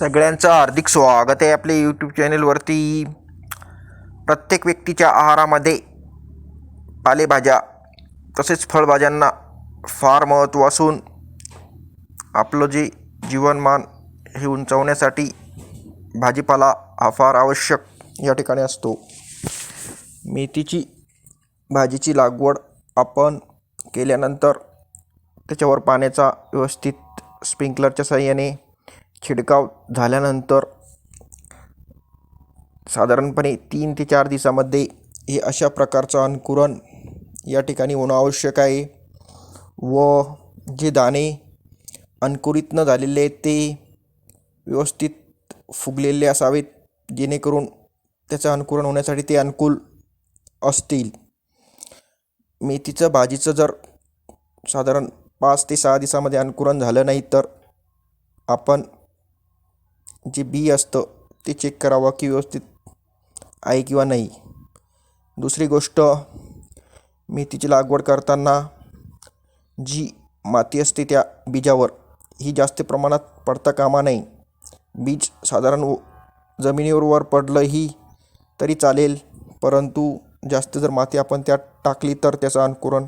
सगळ्यांचं हार्दिक स्वागत आहे आपल्या यूट्यूब चॅनेलवरती प्रत्येक व्यक्तीच्या आहारामध्ये पालेभाज्या तसेच फळभाज्यांना फार महत्त्व असून आपलं जे जीवनमान हे उंचावण्यासाठी भाजीपाला हा फार आवश्यक या ठिकाणी असतो. मेथीची भाजीची लागवड आपण केल्यानंतर त्याच्यावर पाण्याचा व्यवस्थित स्प्रिंकलरच्या साह्याने छिडकाव झाल्यानंतर साधारणपणे तीन ते चार दिवसामध्ये हे अशा प्रकारचं अंकुरण या ठिकाणी होणं आवश्यक आहे व जे दाणे अंकुरित न झालेले आहेत ते व्यवस्थित फुगलेले असावेत जेणेकरून त्याचं अंकुरण होण्यासाठी ते अनुकूल असतील. मेथीचं भाजीचं जर साधारण पाच ते सहा दिवसामध्ये अंकुरण झालं नाही तर आपण जे बी असतं ते चेक करावं की व्यवस्थित आहे किंवा नाही. दुसरी गोष्ट मेथीची लागवड करताना जी माती असते त्या बीजावर ही जास्त प्रमाणात पडता कामा नाही बीज साधारण व जमिनीवर वर पडलंही तरी चालेल परंतु जास्त जर माती आपण त्यात टाकली तर त्याचं अंकुरण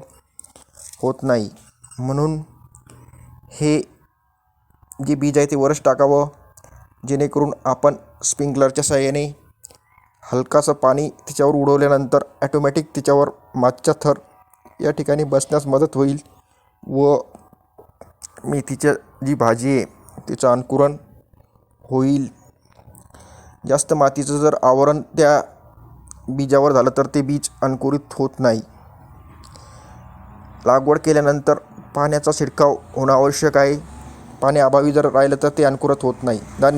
होत नाही. म्हणून हे जे बीज आहे ते वरच टाकावं. जेणेकरून आपण स्प्रिंकलरच्या साह्याने हलकासं पाणी तिच्यावर उडवल्यानंतर ॲटोमॅटिक तिच्यावर मागचा थर या ठिकाणी बसण्यास मदत होईल व मेथीच्या जी भाजी आहे तिचं अंकुरण होईल. जास्त मातीचं जर आवरण त्या बीजावर झालं तर ते बीज अंकुरित होत नाही. लागवड केल्यानंतर पाण्याचा शिडकाव होणं आवश्यक आहे. पाण्याअभावी जर राहिलं तर ते अंकुरत होत नाही. धन्य